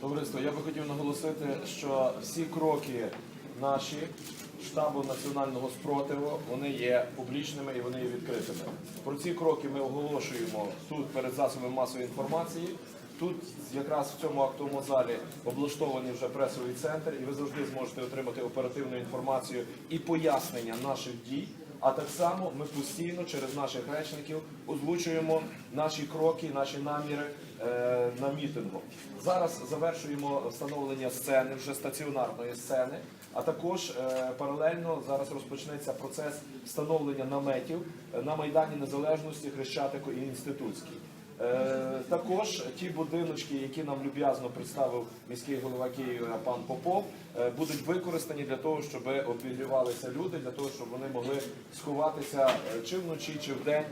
Товариство, я би хотів наголосити, що всі кроки наші штабу національного спротиву вони є публічними і вони є відкритими. Про ці кроки ми оголошуємо тут перед засобами масової інформації. Тут якраз в цьому актовому залі облаштований вже пресовий центр, і ви завжди зможете отримати оперативну інформацію і пояснення наших дій. А так само ми постійно через наших речників озвучуємо наші кроки, наші наміри е, на мітингу. Зараз завершуємо встановлення сцени, вже стаціонарної сцени. А також е, паралельно зараз розпочнеться процес встановлення наметів е, на Майдані Незалежності, Хрещатику і Інститутській. Е, Також ті будиночки, які нам люб'язно представив міський голова Києва пан Попов, е, будуть використані для того, щоб обігрівалися люди, для того, щоб вони могли сховатися е, чи вночі, чи вдень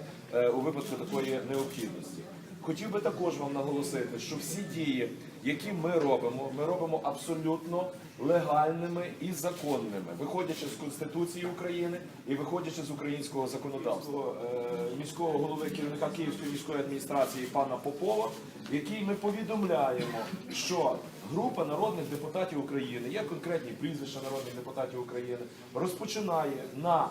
у випадку такої необхідності. Хотів би також вам наголосити, що всі дії, які ми робимо, ми робимо абсолютно легальними і законними, виходячи з Конституції України і виходячи з українського законодавства. Е, міського голови керівника Київської міської адміністрації пана Попова, в якій ми повідомляємо, що група народних депутатів України, є конкретні прізвища народних депутатів України, розпочинає на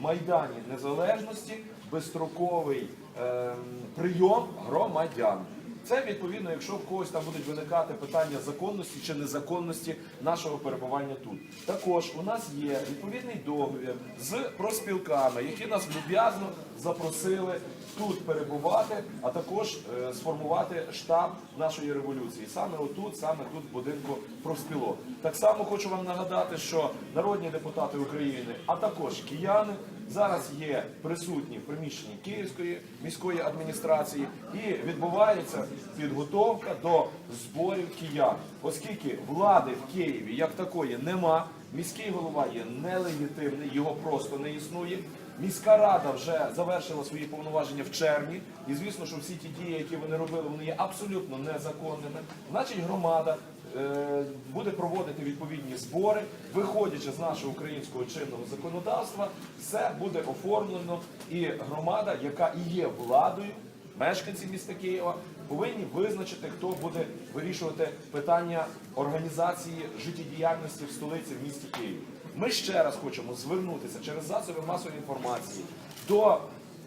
Майдані Незалежності безстроковий ем, прийом громадян. Це відповідно, якщо в когось там будуть виникати питання законності чи незаконності нашого перебування тут. Також у нас є відповідний договір з проспілками, які нас люб'язно запросили тут перебувати, а також е, сформувати штаб нашої революції. Саме отут, саме тут, в будинку профспілок. Так само хочу вам нагадати, що народні депутати України, а також кияни. Зараз є присутні в приміщенні Київської міської адміністрації і відбувається підготовка до зборів киян, оскільки влади в Києві як такої нема. Міський голова є нелегітимний, його просто не існує. Міська рада вже завершила свої повноваження в червні, і звісно, що всі ті дії, які вони робили, вони є абсолютно незаконними. Значить, громада е, буде проводити відповідні збори, виходячи з нашого українського чинного законодавства, все буде оформлено, і громада, яка і є владою, мешканці міста Києва, повинні визначити, хто буде вирішувати питання організації життєдіяльності в столиці в місті Києві. Ми ще раз хочемо звернутися через засоби масової інформації до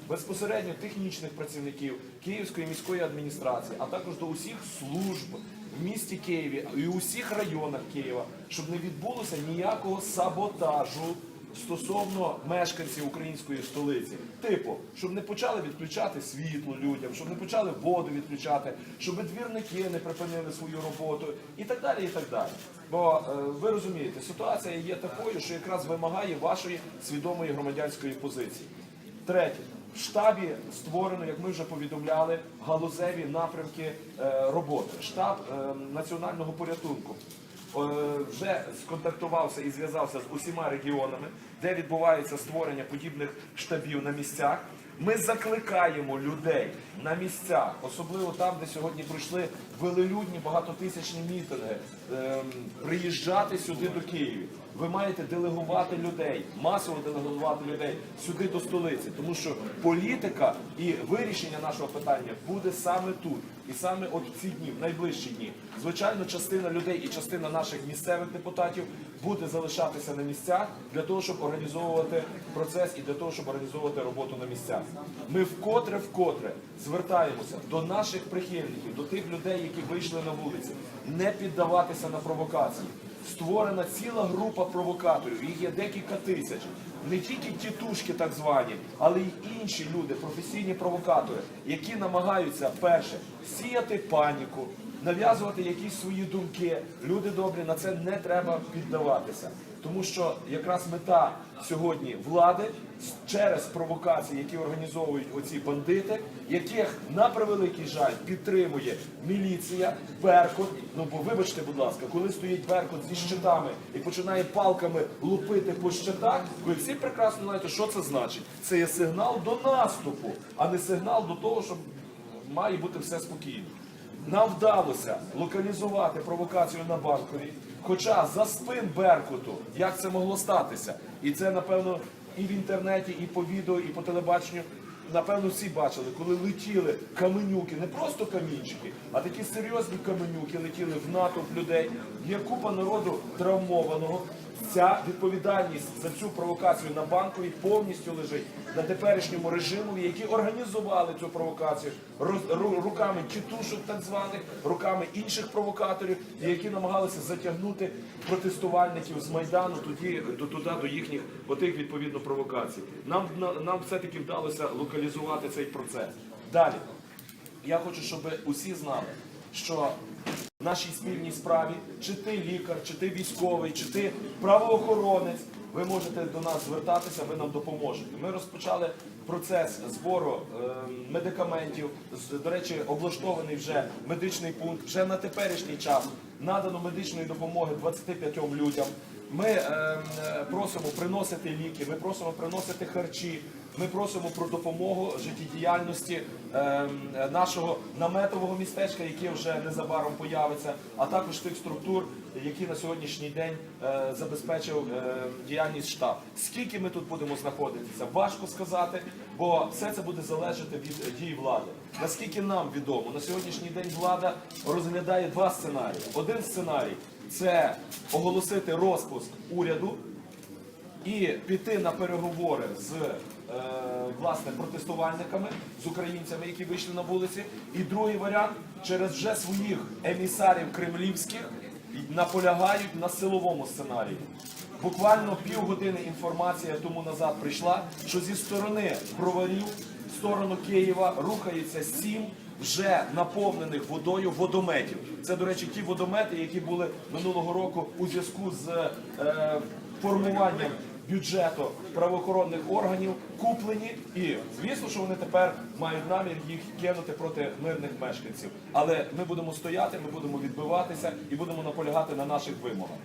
безпосередньо технічних працівників Київської міської адміністрації, а також до усіх служб в місті Києві і усіх районах Києва, щоб не відбулося ніякого саботажу стосовно мешканців української столиці. Типу, щоб не почали відключати світло людям, щоб не почали воду відключати, щоб двірники не припинили свою роботу і так далі. і так далі. Бо е, ви розумієте, ситуація є такою, що якраз вимагає вашої свідомої громадянської позиції. Третє. В штабі створено, як ми вже повідомляли, галузеві напрямки е, роботи. Штаб е, національного порятунку вже сконтактувався і зв'язався з усіма регіонами, де відбувається створення подібних штабів на місцях. Ми закликаємо людей на місцях, особливо там, де сьогодні пройшли велелюдні багатотисячні мітинги, ем, приїжджати сюди до Києва. Ви маєте делегувати людей, масово делегувати людей сюди до столиці, тому що політика і вирішення нашого питання буде саме тут. І саме от ці дні, в найближчі дні, звичайно, частина людей і частина наших місцевих депутатів буде залишатися на місцях для того, щоб організовувати процес і для того, щоб організовувати роботу на місцях. Ми вкотре, вкотре звертаємося до наших прихильників, до тих людей, які вийшли на вулиці, не піддаватися на провокації. Створена ціла група провокаторів, їх є декілька тисяч. Не тільки тітушки так звані, але й інші люди, професійні провокатори, які намагаються перше сіяти паніку, нав'язувати якісь свої думки. Люди добрі, на це не треба піддаватися. Тому що якраз мета сьогодні влади через провокації, які організовують оці бандити, яких на превеликий жаль підтримує міліція, Беркут. Ну бо вибачте, будь ласка, коли стоїть Беркут зі щитами і починає палками лупити по щитах, ви всі прекрасно знаєте, що це значить. Це є сигнал до наступу, а не сигнал до того, що має бути все спокійно. Нам вдалося локалізувати провокацію на Банковій, хоча за спин Беркуту, як це могло статися, і це напевно і в інтернеті, і по відео, і по телебаченню. Напевно, всі бачили, коли летіли каменюки, не просто камінчики, а такі серйозні каменюки летіли в натовп людей. Є купа народу травмованого. Ця відповідальність за цю провокацію на банковій повністю лежить на теперішньому режиму, які організували цю провокацію руками тітушок так званих, руками інших провокаторів, які намагалися затягнути протестувальників з майдану тоді до туди до їхніх отих відповідно провокацій. Нам нам все таки вдалося локалізувати цей процес. Далі я хочу, щоб усі знали, що в нашій спільній справі, чи ти лікар, чи ти військовий, чи ти правоохоронець, ви можете до нас звертатися, ви нам допоможете. Ми розпочали процес збору е, медикаментів. До речі, облаштований вже медичний пункт. Вже на теперішній час надано медичної допомоги 25 людям. Ми е, е, просимо приносити ліки, ми просимо приносити харчі. Ми просимо про допомогу життєдіяльності е, нашого наметового містечка, яке вже незабаром появиться, а також тих структур, які на сьогоднішній день е, забезпечив е, діяльність штаб. Скільки ми тут будемо знаходитися, важко сказати, бо все це буде залежати від дій влади. Наскільки нам відомо, на сьогоднішній день влада розглядає два сценарії. Один сценарій це оголосити розпуск уряду і піти на переговори з власне протестувальниками, з українцями, які вийшли на вулиці. І другий варіант через вже своїх емісарів кремлівських наполягають на силовому сценарії. Буквально півгодини інформація тому назад прийшла, що зі сторони броварів в сторону Києва рухається сім вже наповнених водою водометів. Це, до речі, ті водомети, які були минулого року у зв'язку з е, формуванням бюджету правоохоронних органів куплені, і звісно, що вони тепер мають намір їх кинути проти мирних мешканців. Але ми будемо стояти, ми будемо відбиватися і будемо наполягати на наших вимогах.